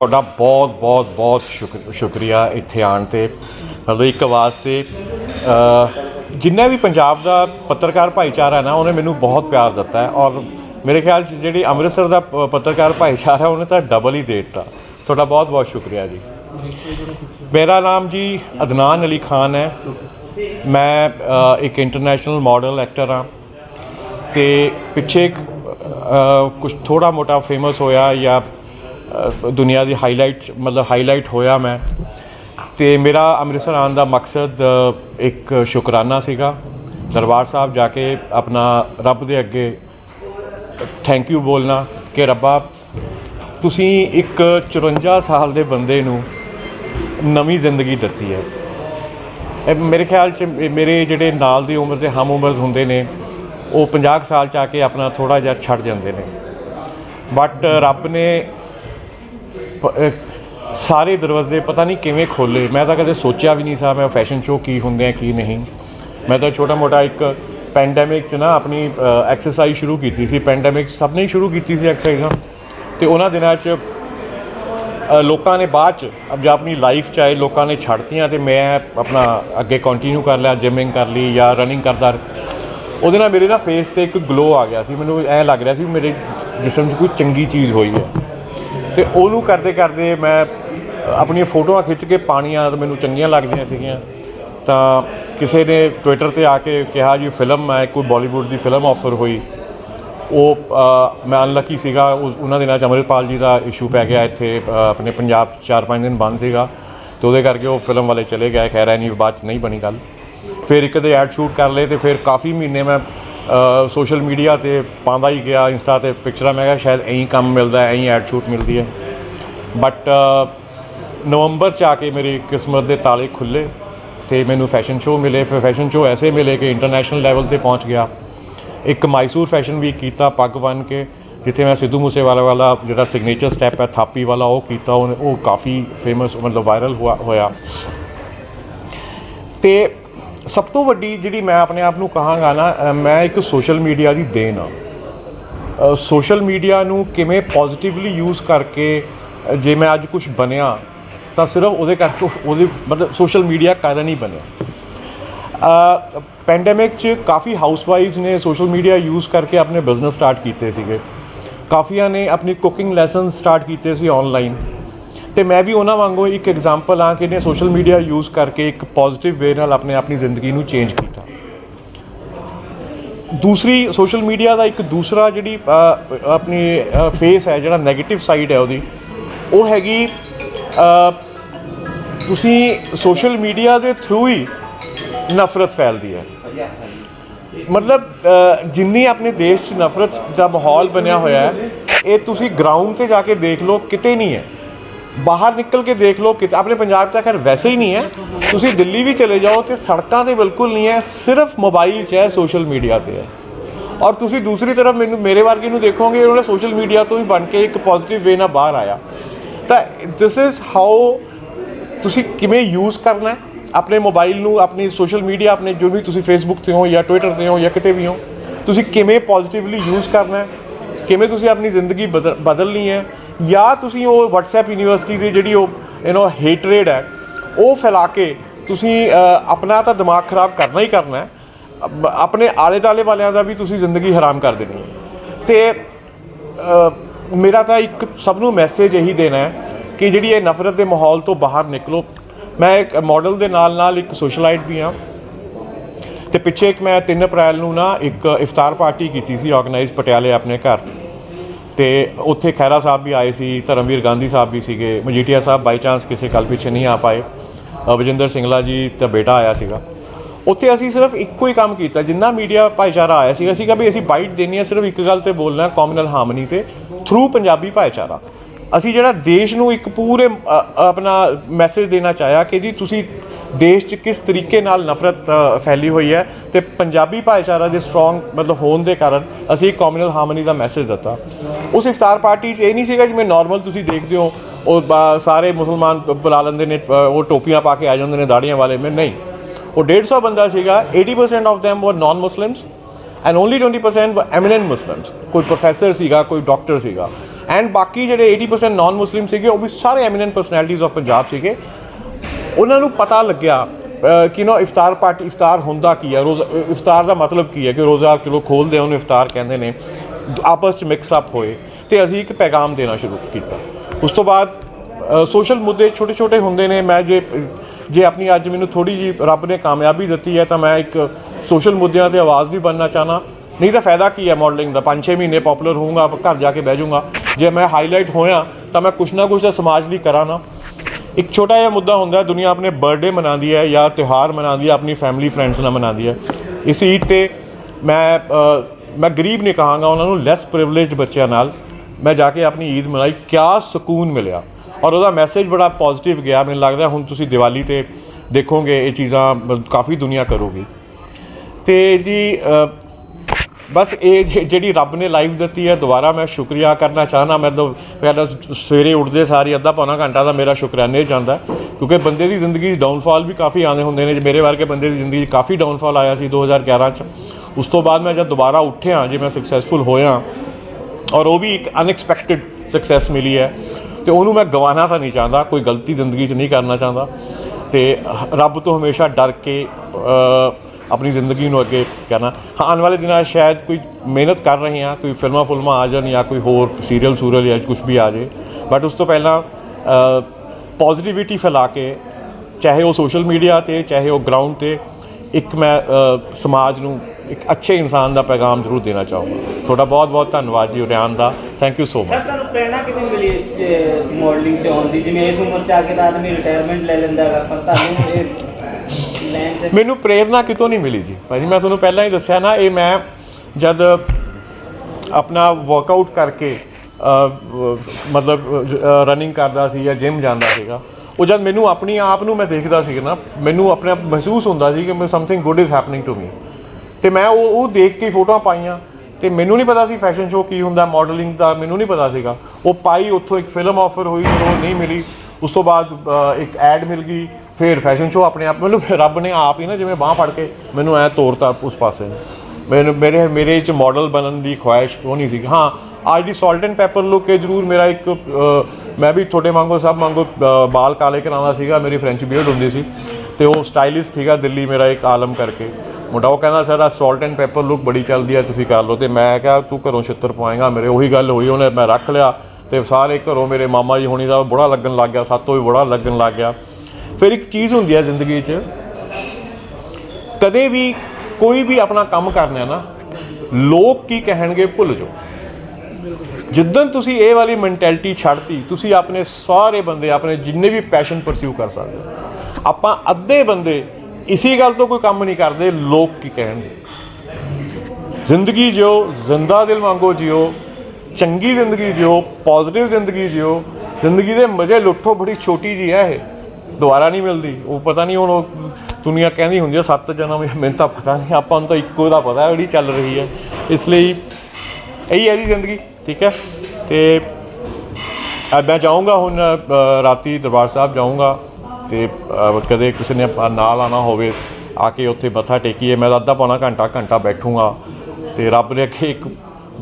ਤੁਹਾਡਾ ਬਹੁਤ ਬਹੁਤ ਬਹੁਤ ਸ਼ੁਕਰ ਸ਼ੁਕਰੀਆ ਇੱਥੇ ਆਉਣ ਤੇ। ਮਤਲਬ ਇੱਕ ਵਾਸਤੇ ਜਿੰਨਾ ਵੀ ਪੰਜਾਬ ਦਾ ਪੱਤਰਕਾਰ ਭਾਈਚਾਰਾ ਹੈ ਨਾ, ਉਹਨੇ ਮੈਨੂੰ ਬਹੁਤ ਪਿਆਰ ਦਿੱਤਾ ਹੈ ਔਰ ਮੇਰੇ ਖਿਆਲ 'ਚ ਜਿਹੜੀ ਅੰਮ੍ਰਿਤਸਰ ਦਾ ਪੱਤਰਕਾਰ ਭਾਈਚਾਰਾ, ਉਹਨੇ ਤਾਂ ਡਬਲ ਹੀ ਦੇ ਦਿੱਤਾ। ਤੁਹਾਡਾ ਬਹੁਤ ਬਹੁਤ ਸ਼ੁਕਰੀਆ ਜੀ। ਮੇਰਾ ਨਾਮ ਜੀ ਅਦਨਾਨ ਅਲੀ ਖਾਨ ਹੈ। ਮੈਂ ਇੱਕ ਇੰਟਰਨੈਸ਼ਨਲ ਮਾਡਲ ਐਕਟਰ ਹਾਂ। ਤੇ ਪਿੱਛੇ ਕੁਝ ਥੋੜਾ ਮੋਟਾ ਫੇਮਸ ਹੋਇਆ ਜਾਂ ਦੁਨੀਆ ਦੀ ਹਾਈਲਾਈਟ ਮਤਲਬ ਹਾਈਲਾਈਟ ਹੋਇਆ ਮੈਂ। ਤੇ ਮੇਰਾ ਅੰਮ੍ਰਿਤਸਰ ਆਉਣ ਦਾ ਮਕਸਦ ਇੱਕ ਸ਼ੁਕਰਾਨਾ ਸੀਗਾ। ਦਰਬਾਰ ਸਾਹਿਬ ਜਾ ਕੇ ਆਪਣਾ ਰੱਬ ਦੇ ਅੱਗੇ ਥੈਂਕ ਯੂ ਬੋਲਣਾ ਕਿ ਰੱਬਾ, ਤੁਸੀਂ ਇੱਕ 54 ਸਾਲ ਦੇ ਬੰਦੇ ਨੂੰ ਨਵੀਂ ਜ਼ਿੰਦਗੀ ਦਿੱਤੀ ਹੈ। ਮੇਰੇ ਖਿਆਲ ਚ ਮੇਰੇ ਜਿਹੜੇ ਨਾਲ ਦੀ ਉਮਰ ਦੇ ਹਮ ਉਮਰ ਹੁੰਦੇ ਨੇ, ਉਹ 50 ਕੁ ਸਾਲ ਚ ਆ ਕੇ ਆਪਣਾ ਥੋੜਾ ਜਿਹਾ ਛੱਡ ਜਾਂਦੇ ਨੇ। ਬਟ ਰੱਬ ਨੇ ਸਾਰੇ ਦਰਵਾਜ਼ੇ ਪਤਾ ਨਹੀਂ ਕਿਵੇਂ ਖੋਲੇ। ਮੈਂ ਤਾਂ ਕਦੇ ਸੋਚਿਆ ਵੀ ਨਹੀਂ ਸੀ ਮੈਂ ਫੈਸ਼ਨ ਸ਼ੋਅ ਕੀ ਹੁੰਦੇ ਆ, ਕੀ ਨਹੀਂ। ਮੈਂ ਤਾਂ ਛੋਟਾ ਮੋਟਾ ਇੱਕ ਪੈਂਡੈਮਿਕ ਚ ਨਾ ਆਪਣੀ ਐਕਸਰਸਾਈਜ਼ ਸ਼ੁਰੂ ਕੀਤੀ ਸੀ। ਪੈਂਡੈਮਿਕ ਸਭ ਨੇ ਸ਼ੁਰੂ ਕੀਤੀ ਸੀ ਐਕਸਰਸਾਈਜ਼ਾਂ ਤੇ ਉਹਨਾਂ ਦਿਨਾਂ ਚ ਲੋਕਾਂ ਨੇ ਬਾਅਦ ਚ, ਅਬ ਜਾਂ ਆਪਣੀ ਲਾਈਫ ਚਾਹੇ ਲੋਕਾਂ ਨੇ ਛੱਡਤੀਆਂ ਤੇ ਮੈਂ ਆਪਣਾ ਅੱਗੇ ਕੰਟੀਨਿਊ ਕਰ ਲਿਆ ਜਿਮਿੰਗ ਕਰ ਲਈ ਜਾਂ ਰਨਿੰਗ ਕਰਦਾ ਉਹਦੇ ਨਾਲ ਮੇਰੇ ਨਾ ਫੇਸ ਤੇ ਇੱਕ ਗਲੋ ਆ ਗਿਆ ਸੀ। ਮੈਨੂੰ ਐ ਲੱਗ ਰਿਹਾ ਸੀ ਵੀ ਮੇਰੇ ਜਿਸਮ 'ਚ ਕੋਈ ਚੰਗੀ ਚੀਜ਼ ਹੋਈ ਹੈ। ਤੇ ਉਹਨੂੰ ਕਰਦੇ ਕਰਦੇ ਮੈਂ ਆਪਣੀਆਂ ਫੋਟੋਆਂ ਖਿੱਚ ਕੇ ਪਾਣੀਆਂ ਮੈਨੂੰ ਚੰਗੀਆਂ ਲੱਗਦੀਆਂ ਸੀਗੀਆਂ। ਤਾਂ ਕਿਸੇ ਨੇ ਟਵਿੱਟਰ ਤੇ ਆ ਕੇ ਕਿਹਾ ਜੀ, ਫਿਲਮ ਹੈ, ਕੋਈ ਬਾਲੀਵੁੱਡ ਦੀ ਫਿਲਮ ਆਫਰ ਹੋਈ। ਉਹ ਮੈਂ ਅਨਲਕੀ ਸੀਗਾ। ਉਸ, ਉਹਨਾਂ ਦਿਨਾਂ ਚ ਅਮਰਿਤਪਾਲ ਜੀ ਦਾ ਇਸ਼ੂ ਪੈ ਗਿਆ ਇੱਥੇ ਆਪਣੇ ਪੰਜਾਬ 'ਚ ਚਾਰ ਪੰਜ ਦਿਨ ਬੰਦ ਸੀਗਾ। ਤੇ ਉਹਦੇ ਕਰਕੇ ਉਹ ਫਿਲਮ ਵਾਲੇ ਚਲੇ ਗਏ। ਖੈਰ ਐ ਨਹੀਂ ਬਾਅਦ 'ਚ ਨਹੀਂ ਬਣੀ ਗੱਲ। ਫਿਰ ਇੱਕ ਦੇ ਐਡ ਸ਼ੂਟ ਕਰ ਲਏ ਤੇ ਫਿਰ ਕਾਫੀ ਮਹੀਨੇ ਮੈਂ ਸੋਸ਼ਲ ਮੀਡੀਆ ਤੇ ਪਾਉਂਦਾ ਹੀ ਗਿਆ ਇੰਸਟਾ ਤੇ ਪਿਕਚਰਾਂ ਮੈਂ ਕਿਹਾ ਸ਼ਾਇਦ ਐਂ ਕੰਮ ਮਿਲਦਾ ਐਂ ਐਡ ਸ਼ੂਟ ਮਿਲਦੀ ਹੈ। ਬਟ ਨਵੰਬਰ ਚ ਆ ਕੇ ਮੇਰੀ ਕਿਸਮਤ ਦੇ ਤਾਲੇ ਖੁੱਲੇ ਤੇ ਮੈਨੂੰ ਫੈਸ਼ਨ ਸ਼ੋਅ ਮਿਲੇ। ਫਿਰ ਫੈਸ਼ਨ ਸ਼ੋਅ ਐਸੇ ਮਿਲੇ ਕਿ ਇੰਟਰਨੈਸ਼ਨਲ ਲੈਵਲ ਤੇ ਪਹੁੰਚ ਗਿਆ। ਇੱਕ ਮਾਈਸੂਰ ਫੈਸ਼ਨ ਵੀਕ ਕੀਤਾ ਪੱਗ ਬਨ ਕੇ, ਜਿੱਥੇ ਮੈਂ ਸਿੱਧੂ ਮੂਸੇਵਾਲਾ ਵਾਲਾ ਜਿਹੜਾ ਸਿਗਨੇਚਰ ਸਟੈਪ ਹੈ, ਥਾਪੀ ਵਾਲਾ ਉਹ ਕੀਤਾ। ਉਹ ਕਾਫੀ ਫੇਮਸ ਮਤਲਬ ਵਾਇਰਲ ਹੁਆ ਹੋਇਆ। ਤੇ ਸਭ ਤੋਂ ਵੱਡੀ ਜਿਹੜੀ ਮੈਂ ਆਪਣੇ ਆਪ ਨੂੰ ਕਹਾਂਗਾ ਨਾ ਮੈਂ ਇੱਕ ਸੋਸ਼ਲ ਮੀਡੀਆ ਦੀ ਦੇਣ ਆ। ਸੋਸ਼ਲ ਮੀਡੀਆ ਨੂੰ ਕਿਵੇਂ ਪੋਜ਼ਿਟਿਵਲੀ ਯੂਜ਼ ਕਰਕੇ ਜੇ ਮੈਂ ਅੱਜ ਕੁਝ ਬਣਿਆ, ਤਾਂ ਸਿਰਫ ਉਹਦੇ ਕਰਕੇ ਉਹਦੇ ਮਤਲਬ ਸੋਸ਼ਲ ਮੀਡੀਆ ਕਾਰਨ ਹੀ ਬਣਿਆ। ਪੈਂਡੈਮਿਕ ਚ ਕਾਫੀ ਹਾਊਸਵਾਈਫਸ ਨੇ ਸੋਸ਼ਲ ਮੀਡੀਆ ਯੂਜ਼ ਕਰਕੇ ਆਪਣੇ ਬਿਜ਼ਨਸ ਸਟਾਰਟ ਕੀਤੇ ਸੀਗੇ। ਕਾਫੀਆਂ ਨੇ ਆਪਣੀ ਕੁਕਿੰਗ ਲੈਸਨ ਸਟਾਰਟ ਕੀਤੇ ਸੀ ਆਨਲਾਈਨ ਤੇ ਮੈਂ ਵੀ ਉਹਨਾਂ ਵਾਂਗੂ ਇੱਕ ਐਗਜ਼ਾਮਪਲ ਆ ਕਿ ਨੇ ਸੋਸ਼ਲ ਮੀਡੀਆ ਯੂਜ਼ ਕਰਕੇ ਇੱਕ ਪੋਜ਼ਿਟਿਵ ਵੇ ਨਾਲ ਆਪਣੇ ਆਪਣੀ ਜ਼ਿੰਦਗੀ ਨੂੰ ਚੇਂਜ ਕੀਤਾ। ਦੂਸਰੀ ਸੋਸ਼ਲ ਮੀਡੀਆ ਦਾ ਇੱਕ ਦੂਸਰਾ ਜਿਹੜੀ ਆਪਣੀ ਫੇਸ ਹੈ, ਜਿਹੜਾ 네ਗੇਟਿਵ ਸਾਈਡ ਹੈ ਉਹਦੀ, ਉਹ ਹੈਗੀ ਤੁਸੀਂ ਸੋਸ਼ਲ ਮੀਡੀਆ ਦੇ ਥਰੂ ਹੀ ਨਫ਼ਰਤ ਫੈਲਦੀ ਹੈ। ਮਤਲਬ ਜਿੰਨੀ ਆਪਣੇ ਦੇਸ਼ 'ਚ ਨਫ਼ਰਤ ਦਾ ਮਾਹੌਲ ਬਣਿਆ ਹੋਇਆ ਹੈ, ਇਹ ਤੁਸੀਂ ਗਰਾਊਂਡ ਤੇ ਜਾ ਕੇ ਦੇਖ ਲਓ, ਕਿਤੇ ਨਹੀਂ ਹੈ। ਬਾਹਰ ਨਿਕਲ ਕੇ ਦੇਖ ਲਓ ਕਿ ਆਪਣੇ ਪੰਜਾਬ 'ਚ ਤਾਂ ਖੈਰ ਵੈਸੇ ਹੀ ਨਹੀਂ ਹੈ। ਤੁਸੀਂ ਦਿੱਲੀ ਵੀ ਚਲੇ ਜਾਓ ਤੇ ਸੜਕਾਂ ਤੇ ਬਿਲਕੁਲ ਨਹੀਂ ਹੈ, ਸਿਰਫ ਮੋਬਾਈਲ 'ਚ ਹੈ ਸੋਸ਼ਲ ਮੀਡੀਆ ਤੇ ਹੈ। ਔਰ ਤੁਸੀਂ ਦੂਸਰੀ ਤਰਫ ਮੈਨੂੰ, ਮੇਰੇ ਵਰਗੇ ਨੂੰ ਦੇਖੋਗੇ, ਉਹਨੇ ਸੋਸ਼ਲ ਮੀਡੀਆ ਤੋਂ ਹੀ ਬਣ ਕੇ ਇੱਕ ਪੋਜ਼ਿਟਿਵ ਵੇ ਨਾਲ ਬਾਹਰ ਆਇਆ। ਤਾਂ ਦਿਸ ਇਜ਼ ਹਾਊ ਤੁਸੀਂ ਕਿਵੇਂ ਯੂਜ਼ ਕਰਨਾ ਆਪਣੇ ਮੋਬਾਈਲ ਨੂੰ, ਆਪਣੀ ਸੋਸ਼ਲ ਮੀਡੀਆ ਆਪਣੇ ਜੋ ਵੀ ਤੁਸੀਂ ਫੇਸਬੁੱਕ ਤੇ ਹੋ ਜਾਂ ਟਵਿੱਟਰ ਤੇ ਹੋ ਜਾਂ ਕਿਤੇ ਵੀ ਹੋ, ਤੁਸੀਂ ਕਿਵੇਂ ਪੋਜ਼ਿਟਿਵਲੀ ਯੂਜ਼ ਕਰਨਾ ਕਿਵੇਂ ਤੁਸੀਂ ਆਪਣੀ ਜ਼ਿੰਦਗੀ ਬਦਲ- ਬਦਲਣੀ ਹੈ? ਜਾਂ ਤੁਸੀਂ ਉਹ WhatsApp ਯੂਨੀਵਰਸਿਟੀ ਦੀ ਜਿਹੜੀ ਉਹ ਯੂ نو ਹੇਟਰੇਡ ਹੈ, ਉਹ ਫੈਲਾ ਕੇ ਤੁਸੀਂ ਆਪਣਾ ਤਾਂ ਦਿਮਾਗ ਖਰਾਬ ਕਰਨਾ ਹੀ ਕਰਨਾ ਹੈ ਆਪਣੇ ਆਲੇ ਦਾਲੇ ਵਾਲਿਆਂ ਦਾ ਵੀ ਤੁਸੀਂ ਜ਼ਿੰਦਗੀ ਹਰਾਮ ਕਰ ਦੇਣੀ ਹੈ। ਤੇ ਮੇਰਾ ਤਾਂ ਇੱਕ ਸਭ ਨੂੰ ਮੈਸੇਜ ਇਹੀ ਦੇਣਾ ਹੈ ਕਿ ਜਿਹੜੀ ਇਹ ਨਫ਼ਰਤ ਦੇ ਮਾਹੌਲ ਤੋਂ ਬਾਹਰ ਨਿਕਲੋ। ਮੈਂ ਇੱਕ ਮਾਡਲ ਦੇ ਨਾਲ ਨਾਲ ਇੱਕ ਸੋਸ਼ਲਾਈਟ ਵੀ ਹਾਂ। ਤੇ ਪਿੱਛੇ ਇੱਕ ਮੈਂ 3 ਅਪ੍ਰੈਲ ਨੂੰ ਨਾ ਇੱਕ ਇਫਤਾਰ ਪਾਰਟੀ ਕੀਤੀ ਸੀ ਆਰਗੇਨਾਈਜ਼ ਪਟਿਆਲੇ ਆਪਣੇ ਘਰ। ਤੇ ਉੱਥੇ ਖੈਰਾ ਸਾਹਿਬ ਵੀ ਆਏ ਸੀ ਧਰਮਵੀਰ ਗਾਂਧੀ ਸਾਹਿਬ ਵੀ ਸੀਗੇ ਮਜੀਠੀਆ ਸਾਹਿਬ ਬਾਈ ਚਾਂਸ ਕਿਸੇ ਕੱਲ ਪਿੱਛੇ ਨਹੀਂ ਆ ਪਾਏ। ਅ, ਵਜਿੰਦਰ ਸਿੰਗਲਾ ਜੀ ਦਾ ਬੇਟਾ ਆਇਆ ਸੀਗਾ। ਉੱਥੇ ਅਸੀਂ ਸਿਰਫ ਇੱਕੋ ਹੀ ਕੰਮ ਕੀਤਾ ਜਿੰਨਾ ਮੀਡੀਆ ਭਾਈਚਾਰਾ ਆਇਆ ਸੀਗਾ ਸੀਗਾ ਵੀ ਅਸੀਂ ਬਾਈਟ ਦੇਣੀ ਹੈ ਸਿਰਫ ਇੱਕ ਗੱਲ ਤੇ ਬੋਲਣਾ ਕਮਿਊਨਲ ਹਾਰਮਨੀ ਤੇ ਥਰੂ ਪੰਜਾਬੀ ਭਾਈਚਾਰਾ। ਅਸੀਂ ਜਿਹੜਾ ਦੇਸ਼ ਨੂੰ ਇੱਕ ਪੂਰੇ ਆਪਣਾ ਮੈਸੇਜ ਦੇਣਾ ਚਾਹਿਆ ਕਿ ਜੀ ਤੁਸੀਂ ਦੇਸ਼ 'ਚ ਕਿਸ ਤਰੀਕੇ ਨਾਲ ਨਫ਼ਰਤ ਫੈਲੀ ਹੋਈ ਹੈ ਤੇ ਪੰਜਾਬੀ ਭਾਈਚਾਰਾ ਦੇ ਸਟਰੋਂਗ ਮਤਲਬ ਹੋਣ ਦੇ ਕਾਰਨ ਅਸੀਂ ਕਮਿਊਨਲ ਹਾਰਮਨੀ ਦਾ ਮੈਸੇਜ ਦਿੱਤਾ। ਉਸ ਇਫਤਾਰ ਪਾਰਟੀ 'ਚ ਇਹ ਨਹੀਂ ਸੀਗਾ ਜਿਵੇਂ ਨਾਰਮਲ ਤੁਸੀਂ ਦੇਖਦੇ ਹੋ, ਉਹ ਬਾ- ਸਾਰੇ ਮੁਸਲਮਾਨ ਬੁਲਾ ਲੈਂਦੇ ਨੇ ਉਹ ਟੋਪੀਆਂ ਪਾ ਕੇ ਆ ਜਾਂਦੇ ਨੇ ਦਾੜੀਆਂ ਵਾਲੇ, ਮੈਂ ਨਹੀਂ। ਉਹ 150 ਬੰਦਾ ਸੀਗਾ 80% of them were non Muslims and only 20% were eminent muslims ਕੋਈ ਪ੍ਰੋਫੈਸਰ ਸੀਗਾ, ਕੋਈ ਡਾਕਟਰ ਸੀਗਾ। ਐਂਡ ਬਾਕੀ ਜਿਹੜੇ 80% ਨਾਨ ਮੁਸਲਿਮ ਸੀਗੇ, ਉਹ ਵੀ ਸਾਰੇ ਐਮੀਨੈਂਟ ਪਰਸਨੈਲਿਟੀਜ਼ ਆਫ ਪੰਜਾਬ ਸੀਗੇ। ਉਹਨਾਂ ਨੂੰ ਪਤਾ ਲੱਗਿਆ ਕਿ ਨਾ ਇਫਤਾਰ ਪਾਰਟੀ, ਇਫਤਾਰ ਹੁੰਦਾ ਕੀ ਹੈ? ਰੋਜ਼ ਇਫਤਾਰ ਦਾ ਮਤਲਬ ਕੀ ਹੈ ਕਿ ਰੋਜ਼ਾ ਚਲੋ ਖੋਲਦੇ ਆ, ਉਹਨੂੰ ਇਫਤਾਰ ਕਹਿੰਦੇ ਨੇ। ਆਪਸ ਚ ਮਿਕਸ ਅਪ ਹੋਏ ਤੇ ਅਸੀਂ ਇੱਕ ਪੈਗਾਮ ਦੇਣਾ ਸ਼ੁਰੂ ਕੀਤਾ। ਉਸ ਤੋਂ ਬਾਅਦ ਸੋਸ਼ਲ ਮੁੱਦੇ ਛੋਟੇ ਛੋਟੇ ਹੁੰਦੇ ਨੇ। ਮੈਂ ਜੇ ਜੇ ਆਪਣੀ ਅੱਜ ਮੈਨੂੰ ਥੋੜੀ ਜੀ ਰੱਬ ਨੇ ਕਾਮਯਾਬੀ ਦਿੱਤੀ ਹੈ, ਤਾਂ ਮੈਂ ਇੱਕ ਸੋਸ਼ਲ ਮੁੱਦਿਆਂ ਤੇ ਆਵਾਜ਼ ਵੀ ਬਣਨਾ ਚਾਹਨਾ। ਨਹੀਂ ਤਾਂ ਫਾਇਦਾ ਕੀ ਹੈ ਮਾਡਲਿੰਗ ਦਾ? 5-6 ਮਹੀਨੇ ਪਪੂਲਰ ਹੋਊਗਾ, ਘਰ ਜਾ ਕੇ ਬਹਿ ਜਾਊਂਗਾ। ਜੇ ਮੈਂ ਹਾਈਲਾਈਟ ਹੋਇਆ, ਤਾਂ ਮੈਂ ਕੁਛ ਨਾ ਕੁਛ ਤਾਂ ਸਮਾਜ ਲਈ ਕਰਾਂ ਨਾ। ਇੱਕ ਛੋਟਾ ਜਿਹਾ ਮੁੱਦਾ ਹੁੰਦਾ ਦੁਨੀਆ ਆਪਣੇ ਬਰਥਡੇ ਮਨਾਉਂਦੀ ਹੈ ਜਾਂ ਤਿਉਹਾਰ ਮਨਾਉਂਦੀ ਹੈ, ਆਪਣੀ ਫੈਮਿਲੀ ਫਰੈਂਡਸ ਨਾਲ ਮਨਾਉਂਦੀ ਹੈ। ਇਸ ਈਦ ਤੇ ਮੈਂ ਮੈਂ ਗਰੀਬ ਨਹੀਂ ਕਹਾਂਗਾ, ਉਹਨਾਂ ਨੂੰ ਲੈਸ ਪ੍ਰਿਵਿਲੇਜਡ ਬੱਚਿਆਂ ਨਾਲ ਮੈਂ ਜਾ ਕੇ ਆਪਣੀ ਈਦ ਮਨਾਈ, ਕਿਆ ਸਕੂਨ ਮਿਲਿਆ। ਔਰ ਉਹਦਾ ਮੈਸੇਜ ਬੜਾ ਪੋਜ਼ਿਟਿਵ ਗਿਆ, ਮੈਨੂੰ ਲੱਗਦਾ ਹੁਣ ਤੁਸੀਂ ਦੀਵਾਲੀ ਤੇ ਦੇਖੋਗੇ, ਇਹ ਚੀਜ਼ਾਂ ਬ- ਕਾਫੀ ਦੁਨੀਆ ਕਰੂਗੀ। ਤੇ ਜੀ ਬਸ ਇਹ ਜਿ- ਜਿਹੜੀ ਰੱਬ ਨੇ ਲਾਈਫ ਦਿੱਤੀ ਹੈ, ਦੁਬਾਰਾ ਮੈਂ ਸ਼ੁਕਰੀਆ ਕਰਨਾ ਚਾਹਨਾ ਮੈਂ ਤਾਂ ਪਹਿਲਾਂ ਸਵੇਰੇ ਉੱਠਦੇ ਸਾਰੀ ਅੱਧਾ ਪੌਣਾ ਘੰਟਾ ਦਾ ਮੇਰਾ ਸ਼ੁਕਰਾਨੇ ਜਾਂਦਾ। ਹੈ। ਕਿਉਂਕਿ ਬੰਦੇ ਦੀ ਜ਼ਿੰਦਗੀ 'ਚ ਡਾਊਨਫਾਲ ਵੀ ਕਾਫੀ ਆਉਂਦੇ ਹੁੰਦੇ ਨੇ। ਜੇ ਮੇਰੇ ਵਰਗੇ ਬੰਦੇ ਦੀ ਜ਼ਿੰਦਗੀ 'ਚ ਕਾਫੀ ਡਾਊਨਫਾਲ ਆਇਆ ਸੀ 2011 'ਚ, ਉਸ ਤੋਂ ਬਾਅਦ ਮੈਂ ਜਦ ਦੁਬਾਰਾ ਉੱਠਿਆ, ਜੇ ਮੈਂ ਸਕਸੈਸਫੁਲ ਹੋਇਆ, ਔਰ ਉਹ ਵੀ ਇੱਕ ਅਨਐਕਸਪੈਕਟਿਡ ਸਕਸੈਸ ਮਿਲੀ ਹੈ, ਤੇ ਉਹਨੂੰ ਮੈਂ ਗਵਾਉਣਾ ਤਾਂ ਨਹੀਂ ਚਾਹੁੰਦਾ, ਕੋਈ ਗਲਤੀ ਜ਼ਿੰਦਗੀ 'ਚ ਨਹੀਂ ਕਰਨਾ ਚਾਹੁੰਦਾ। ਤੇ ਹ- ਰੱਬ ਤੋਂ ਹਮੇਸ਼ਾ ਡਰ ਕੇ ਆਪਣੀ ਜ਼ਿੰਦਗੀ ਨੂੰ ਅੱਗੇ ਕਰਨਾ। ਹਾਂ, ਆਉਣ ਵਾਲੇ ਦਿਨਾਂ ਸ਼ਾਇਦ ਕੋਈ ਮਿਹਨਤ ਕਰ ਰਹੇ ਹਾਂ, ਕੋਈ ਫਿਲਮਾਂ ਫੁਲਮਾਂ ਆ ਜਾਣ ਜਾਂ ਕੋਈ ਹੋਰ ਸੀਰੀਅਲ ਸੂਰੀਅਲ ਜਾਂ ਕੁਝ ਵੀ ਆ ਜੇ। ਬਟ ਉਸ ਤੋਂ ਪਹਿਲਾਂ ਪੋਜ਼ਿਟਿਵਿਟੀ ਫੈਲਾ ਕੇ, ਚਾਹੇ ਉਹ ਸੋਸ਼ਲ ਮੀਡੀਆ ਤੇ, ਚਾਹੇ ਉਹ ਗਰਾਊਂਡ ਤੇ, ਇੱਕ ਮੈਂ ਸਮਾਜ ਨੂੰ ਇੱਕ ਅੱਛੇ ਇਨਸਾਨ ਦਾ ਪੈਗਾਮ ਜ਼ਰੂਰ ਦੇਣਾ ਚਾਹੂੰਗਾ। ਤੁਹਾਡਾ ਬਹੁਤ ਬਹੁਤ ਧੰਨਵਾਦ ਜੀ ਉਰਿਆਨ ਦਾ। ਥੈਂਕ ਯੂ ਸੋ ਸਰ ਤੁਹਾਨੂੰ ਪ੍ਰੇਰਣਾ ਕਿਵੇਂ ਮਿਲੀ ਮਾਡਲਿੰਗ ਚ ਆਉਣ ਦੀ? ਜਿਵੇਂ ਇਸ ਉਮਰ ਚ ਆ ਕੇ ਤਾਂ ਆਦਮੀ ਰਿਟਾਇਰਮੈਂਟ ਲੈ ਲੈਂਦਾ ਹੈਗਾ, ਪਰ ਤੁਹਾਨੂੰ ਇਸ ਮੈਨੂੰ ਪ੍ਰੇਰਣਾ ਕਿਤੋਂ ਨਹੀਂ ਮਿਲੀ ਜੀ? ਭਾਜੀ, ਮੈਂ ਤੁਹਾਨੂੰ ਪਹਿਲਾਂ ਹੀ ਦੱਸਿਆ ਨਾ, ਇਹ ਮੈਂ ਜਦ ਆਪਣਾ ਵਰਕਆਊਟ ਕਰਕੇ ਮਤਲਬ ਰਨਿੰਗ ਕਰਦਾ ਸੀ ਜਾਂ ਜਿਮ ਜਾਂਦਾ ਸੀਗਾ, ਉਹ ਜਦ ਮੈਨੂੰ ਆਪਣੀ ਆਪ ਨੂੰ ਮੈਂ ਦੇਖਦਾ ਸੀ ਨਾ, ਮੈਨੂੰ ਆਪਣੇ ਆਪ ਮਹਿਸੂਸ ਹੁੰਦਾ ਸੀ ਕਿ ਮੈਂ something good is happening to me ਤੇ ਮੈਂ ਉਹ ਉਹ ਦੇਖ ਕੇ ਫੋਟੋਆਂ ਪਾਈਆਂ, ਤੇ ਮੈਨੂੰ ਨਹੀਂ ਪਤਾ ਸੀ ਫੈਸ਼ਨ ਸ਼ੋਅ ਕੀ ਹੁੰਦਾ ਮਾਡਲਿੰਗ ਦਾ ਮੈਨੂੰ ਨਹੀਂ ਪਤਾ ਸੀਗਾ। ਉਹ ਪਾਈ, ਉੱਥੋਂ ਇੱਕ ਫਿਲਮ ਆਫਰ ਹੋਈ ਪਰ ਉਹ ਨਹੀਂ ਮਿਲੀ, ਉਸ ਤੋਂ ਬਾਅਦ ਇੱਕ ਐਡ ਮਿਲ ਗਈ ਫਿਰ ਫੈਸ਼ਨ ਸ਼ੋਅ ਆਪਣੇ ਆਪ ਮੈਨੂੰ ਰੱਬ ਨੇ ਆਪ ਹੀ ਨਾ ਜਿਵੇਂ ਬਾਹ ਫੜ ਕੇ ਮੈਨੂੰ ਐ ਤੋਰਤਾ ਉਸ ਪਾਸੇ ਨੂੰ। ਮੈਨੂੰ ਮੇਰੇ ਮੇਰੇ ਚ ਮਾਡਲ ਬਣਨ ਦੀ ਖੁਆਇਸ਼ ਉਹ ਨਹੀਂ ਸੀ ਹਾਂ, ਅੱਜ ਦੀ ਸਾਲਟ ਐਂਡ ਪੈਪਰ ਲੁੱਕ ਹੈ ਜ਼ਰੂਰ ਮੇਰਾ ਇੱਕ ਮੈਂ ਵੀ ਤੁਹਾਡੇ ਵਾਂਗੂ ਸਭ ਵਾਂਗੂ ਬਾਲ ਕਾਲੇ ਕਰਾਉਂਦਾ ਸੀਗਾ, ਮੇਰੀ ਫ੍ਰੈਂਚ ਬੀਅਰਡ ਹੁੰਦੀ ਸੀ ਤੇ ਉਹ ਸਟਾਈਲਿਸਟ ਸੀਗਾ ਦਿੱਲੀ ਮੇਰਾ ਇੱਕ ਆਲਮ ਕਰਕੇ। ਮੁੰਡਾ ਉਹ ਕਹਿੰਦਾ, ਸਰ ਆ ਸਾਲਟ ਐਂਡ ਪੈਪਰ ਲੁੱਕ ਬੜੀ ਚੱਲਦੀ ਹੈ ਤੁਸੀਂ ਕਰ ਲਓ। ਤੇ ਮੈਂ ਕਿਹਾ, ਤੂੰ ਘਰੋਂ ਛਿੱਤਰ ਪਵਾਏਗਾ, ਮੇਰੇ ਉਹੀ ਗੱਲ ਹੋਈ, ਉਹਨੇ ਮੈਂ ਰੱਖ ਲਿਆ ਤੇ ਸਾਰੇ ਘਰੋਂ ਮੇਰੇ ਮਾਮਾ ਜੀ ਹੋਣੀ ਦਾ ਬੁੜਾ ਲੱਗਣ ਲੱਗ ਗਿਆ, ਸਾਤੋਂ ਵੀ ਬੁੜਾ ਲੱਗਣ ਲੱਗ ਗਿਆ। ਫਿਰ ਇੱਕ ਚੀਜ਼ ਹੁੰਦੀ ਹੈ ਜ਼ਿੰਦਗੀ 'ਚ, ਕਦੇ ਵੀ ਕੋਈ ਵੀ ਆਪਣਾ ਕੰਮ ਕਰਨਾ ਨਾ, ਲੋਕ ਕੀ ਕਹਿਣਗੇ ਭੁੱਲ ਜਾਓ। ਜਿੱਦਣ ਤੁਸੀਂ ਇਹ ਵਾਲੀ ਮੈਂਟੈਲਿਟੀ ਛੱਡਤੀ, ਤੁਸੀਂ ਆਪਣੇ ਸਾਰੇ ਬੰਦੇ, ਆਪਣੇ ਜਿੰਨੇ ਵੀ ਪੈਸ਼ਨ ਪਰਸਿਊ ਕਰ ਸਕਦੇ ਹੋ। ਆਪਾਂ ਅੱਧੇ ਬੰਦੇ ਇਸੇ ਗੱਲ ਤੋਂ ਕੋਈ ਕੰਮ ਨਹੀਂ ਕਰਦੇ, ਲੋਕ ਕੀ ਕਹਿਣਗੇ? ਜ਼ਿੰਦਗੀ ਜਿਓ, ਜ਼ਿੰਦਾ ਦਿਲ ਵਾਂਗੋ ਜਿਓ, ਚੰਗੀ ਜ਼ਿੰਦਗੀ ਜਿਓ ਪੋਜ਼ਿਟਿਵ ਜ਼ਿੰਦਗੀ ਜਿਓ, ਜ਼ਿੰਦਗੀ ਦੇ ਮਜ਼ੇ ਲੁੱਟੋ ਬੜੀ ਛੋਟੀ ਜੀ ਹੈ ਇਹ। ਦੁਬਾਰਾ ਨਹੀਂ ਮਿਲਦੀ। ਉਹ ਪਤਾ ਨਹੀਂ ਹੁਣ ਉਹ ਦੁਨੀਆ ਕਹਿੰਦੀ ਹੁੰਦੀ ਹੈ ਸੱਤ ਜਨਮ ਮੈਨੂੰ ਤਾਂ ਪਤਾ ਨਹੀਂ, ਆਪਾਂ ਨੂੰ ਤਾਂ ਇੱਕੋ ਦਾ ਪਤਾ ਜਿਹੜੀ ਚੱਲ ਰਹੀ ਹੈ। ਇਸ ਲਈ ਇਹੀ ਹੈ ਜੀ ਜ਼ਿੰਦਗੀ, ਠੀਕ ਹੈ? ਤੇ ਮੈਂ ਜਾਊਂਗਾ ਹੁਣ ਰਾਤੀ ਦਰਬਾਰ ਸਾਹਿਬ ਜਾਊਂਗਾ ਤੇ ਕਦੇ ਕਿਸੇ ਨੇ ਆਪਾਂ ਨਾਲ ਆਣਾ ਹੋਵੇ, ਆ ਕੇ ਉੱਥੇ ਮੱਥਾ ਟੇਕੀਏ। ਮੈਂ ਤਾਂ ਅੱਧਾ ਪੌਣਾ ਘੰਟਾ ਘੰਟਾ ਬੈਠੂੰਗਾ ਤੇ ਰੱਬ ਨੇ ਅੱਗੇ ਇੱਕ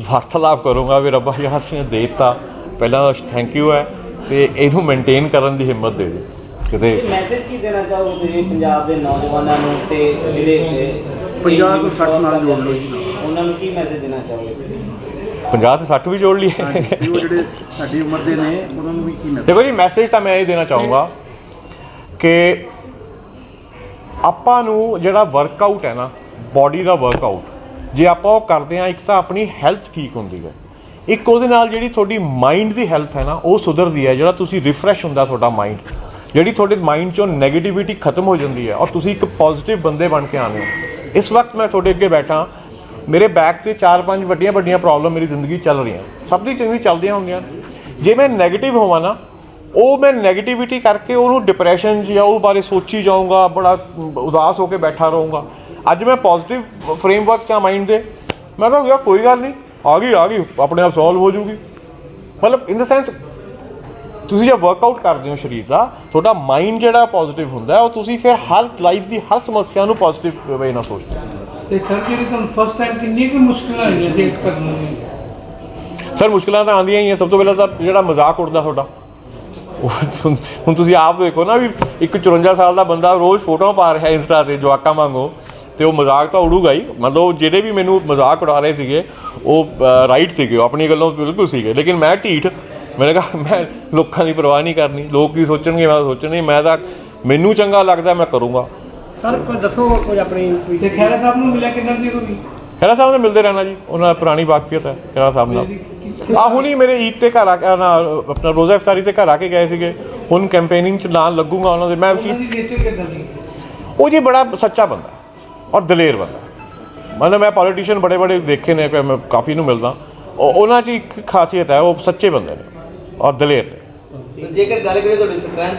ਵਾਰਤਾਲਾਪ ਕਰੂੰਗਾ ਵੀ ਰੱਬਾ ਯਾਰ ਤੁਸੀਂ ਦੇ ਦਿੱਤਾ। ਪਹਿਲਾਂ ਤਾਂ ਥੈਂਕ ਯੂ ਹੈ ਤੇ ਇਹਨੂੰ ਮੇਨਟੇਨ ਕਰਨ ਦੀ ਹਿੰਮਤ ਦੇ ਦੇ। ਕਿਤੇ ਮੈਸੇਜ ਕੀ ਦੇਣਾ ਚਾਹੋਗੇ ਤੁਸੀਂ ਪੰਜਾਬ ਦੇ ਨੌਜਵਾਨਾਂ ਨੂੰ ਤੇ ਜਿਹੜੇ ਪੰਜਾਬ ਨੂੰ ਸੱਟ ਨਾਲ ਜੋੜ ਲਓ ਜੀ। ਉਹਨਾਂ ਨੂੰ ਕੀ ਮੈਸੇਜ ਦੇਣਾ ਚਾਹੋਗੇ 50 ਤੇ 60 ਵੀ ਜੋੜ ਲਈਏ। ਵੀ ਉਹ ਜਿਹੜੇ ਸਾਡੀ ਉਮਰ ਦੇ ਨੇ ਉਹਨਾਂ ਨੂੰ ਵੀ ਕੀ ਮੈਸੇਜ ਦੇਖੋ ਜੀ ਮੈਸੇਜ ਤਾਂ ਮੈਂ ਇਹ ਦੇਣਾ ਚਾਹੂੰਗਾ ਕਿ ਆਪਾਂ ਨੂੰ ਜਿਹੜਾ ਵਰਕਆਊਟ ਹੈ ਨਾ ਬਾਡੀ ਦਾ ਵਰਕਆਊਟ ਜੇ ਆਪਾਂ ਉਹ ਕਰਦੇ ਆ ਇੱਕ ਤਾਂ ਆਪਣੀ ਹੈਲਥ ਠੀਕ ਹੁੰਦੀ ਹੈ। ਇੱਕ ਉਹਦੇ ਨਾਲ ਜਿਹੜੀ ਤੁਹਾਡੀ ਮਾਈਂਡ ਦੀ ਹੈਲਥ ਹੈ ਨਾ ਉਹ ਸੁਧਰਦੀ ਹੈ ਜਿਹੜਾ ਤੁਸੀਂ ਰਿਫਰੈਸ਼ ਹੁੰਦਾ ਤੁਹਾਡਾ ਮਾਈਂਡ ਜਿਹੜੀ ਤੁਹਾਡੇ ਮਾਈਂਡ ਚੋਂ 네ਗੇਟਿਵਿਟੀ ਖਤਮ ਹੋ ਜਾਂਦੀ ਹੈ ਔਰ ਤੁਸੀਂ ਇੱਕ ਪੋਜ਼ਿਟਿਵ ਬੰਦੇ ਬਣ ਕੇ ਆਉਂਦੇ ਹੋ। ਇਸ ਵਕਤ ਮੈਂ ਤੁਹਾਡੇ ਅੱਗੇ ਬੈਠਾ। ਮੇਰੇ ਬੈਕ ਤੇ ਚਾਰ ਪੰਜ ਵੱਡੀਆਂ ਵੱਡੀਆਂ ਪ੍ਰੋਬਲਮ ਮੇਰੀ ਜ਼ਿੰਦਗੀ ਚੱਲ ਰਹੀਆਂ। ਸਭ ਦੀ ਜ਼ਿੰਦਗੀ ਚੱਲਦੀਆਂ ਹੁੰਦੀਆਂ ਜੇ ਮੈਂ ਨੈਗੇਟਿਵ ਹੋਵਾਂ ਨਾ, ਉਹ ਮੈਂ ਨੈਗੇਟਿਵਿਟੀ ਕਰਕੇ ਉਹਨੂੰ ਡਿਪਰੈਸ਼ਨ ਜਾਂ ਉਹ ਬਾਰੇ ਸੋਚੀ ਜਾਊਂਗਾ, ਬੜਾ ਉਦਾਸ ਹੋ ਕੇ ਬੈਠਾ ਰਹੂੰਗਾ। ਅੱਜ ਮੈਂ ਪੋਜ਼ਿਟਿਵ ਫਰੇਮਵਰਕ ਚਾ ਮਾਈਂਡ ਦੇ। ਮੈਂ ਕਹਾਂ ਕੋਈ ਗੱਲ ਨਹੀਂ। ਆ ਗਈ ਆ ਗਈ। ਆਪਣੇ ਆਪ ਸੋਲਵ ਹੋ ਜੂਗੀ। ਮਤਲਬ ਇਨ ਦ ਸੈਂਸ ਤੁਸੀਂ ਜੇ ਵਰਕਆਊਟ ਕਰਦੇ ਹੋ ਸਰੀਰ ਦਾ ਤੁਹਾਡਾ ਮਾਈਂਡ ਜਿਹੜਾ ਪੋਜ਼ਿਟਿਵ ਹੁੰਦਾ ਉਹ ਤੁਸੀਂ ਫਿਰ ਹਰ ਲਾਈਫ ਦੀ ਹਰ ਸਮੱਸਿਆ ਨੂੰ ਪੋਜ਼ਿਟਿਵ ਵੇ ਨਾਲ ਸੋਚਦੇ ਤੇ ਸਰ ਜਿਹੜੀ ਤੁਹਾਨੂੰ ਫਸਟ ਟਾਈਮ ਕਿੰਨੀ ਕੁ ਮੁਸ਼ਕਿਲ ਆਈਆਂ ਸੀ ਇਸ ਕਰਨ ਨੂੰ? ਸਰ ਮੁਸ਼ਕਲਾਂ ਤਾਂ ਆਉਂਦੀਆਂ ਹੀ ਆ। ਸਭ ਤੋਂ ਪਹਿਲਾਂ ਤਾਂ ਜਿਹੜਾ ਮਜ਼ਾਕ ਉੱਡਦਾ ਤੁਹਾਡਾ। ਹੁਣ- ਤੁਸੀਂ ਆਪ ਦੇਖੋ ਨਾ ਵੀ ਇੱਕ 54 ਸਾਲ ਦਾ ਬੰਦਾ ਰੋਜ਼ ਫੋਟੋਆਂ ਪਾ ਰਿਹਾ ਇੰਸਟਾ ਤੇ ਜਵਾਕਾਂ ਵਾਂਗੂ ਤੇ ਉਹ ਮਜ਼ਾਕ ਤਾਂ ਉਡੂਗਾ ਹੀ। ਮਤਲਬ ਜਿਹੜੇ ਵੀ ਮੈਨੂੰ ਮਜ਼ਾਕ ਉਡਾ ਰਹੇ ਸੀਗੇ ਉਹ ਰਾਈਟ ਸੀਗੇ ਆਪਣੀ ਗੱਲੋਂ ਬਿਲਕੁਲ ਸੀਗੇ। ਲੇਕਿਨ ਮੈਂ ਢੀਠ ਮੈंने ਕਹਾ ਮੈਂ ਲੋਕਾਂ ਦੀ ਪਰਵਾਹ ਨਹੀਂ ਕਰਨੀ ਲੋਕ ਕੀ ਸੋਚਣਗੇ ਮੈਂ ਸੋਚਣੀ ਮੈਂ ਤਾਂ ਮੈਨੂੰ ਚੰਗਾ ਲੱਗਦਾ ਮੈਂ ਕਰੂੰਗਾ। ਸਰ ਕੋਈ ਦੱਸੋ ਕੋਈ ਆਪਣੀ ਕੋਈ ਤੇ ਖੈਰਾ ਸਾਹਿਬ ਨੂੰ ਮਿਲਿਆ ਕਿੰਨਾ ਚਿਰ ਹੋ ਗਈ ਖਹਿਰਾ ਸਾਹਿਬ ਨਾਲ ਮਿਲਦੇ ਰਹਿਣਾ ਜੀ ਉਹਨਾਂ ਨਾਲ ਪੁਰਾਣੀ ਵਾਕਫੀਅਤ ਹੈ ਖਹਿਰਾ ਸਾਹਿਬ ਨਾਲ। ਆ ਹੁਣੀ ਮੇਰੇ ਈਦ ਤੇ ਘਰ ਆ ਕੇ ਨਾ ਆਪਣਾ ਰੋਜ਼ਾ ਇਫਤਾਰੀ ਤੇ ਘਰ ਆ ਕੇ ਗਏ ਸੀਗੇ। ਹੁਣ ਕੈਂਪੇਨਿੰਗ ਚ ਨਾਲ ਲੱਗੂਗਾ ਉਹਨਾਂ ਦੇ ਮੈਂ ਦੀ ਉਹ ਜੀ ਬੜਾ ਸੱਚਾ ਬੰਦਾ ਔਰ ਦਲੇਰ ਬੰਦਾ। ਮਤਲਬ ਮੈਂ ਪੋਲੀਟੀਸ਼ੀਅਨ ਬੜੇ ਬੜੇ ਦੇਖੇ ਨੇ ਕਿ ਮੈਂ ਕਾਫੀ ਨੂੰ ਮਿਲਦਾ। ਉਹ ਉਹਨਾਂ 'ਚ ਇੱਕ ਖਾਸੀਅਤ ਹੈ ਉਹ ਸੱਚੇ ਬੰਦੇ ਨੇ। ਔਰ ਦਲੇਰ ਨੇ ਜੇਕਰ ਗੱਲ ਕਰੀਏ ਤੁਹਾਡੀ ਸਟਰੈਂਥ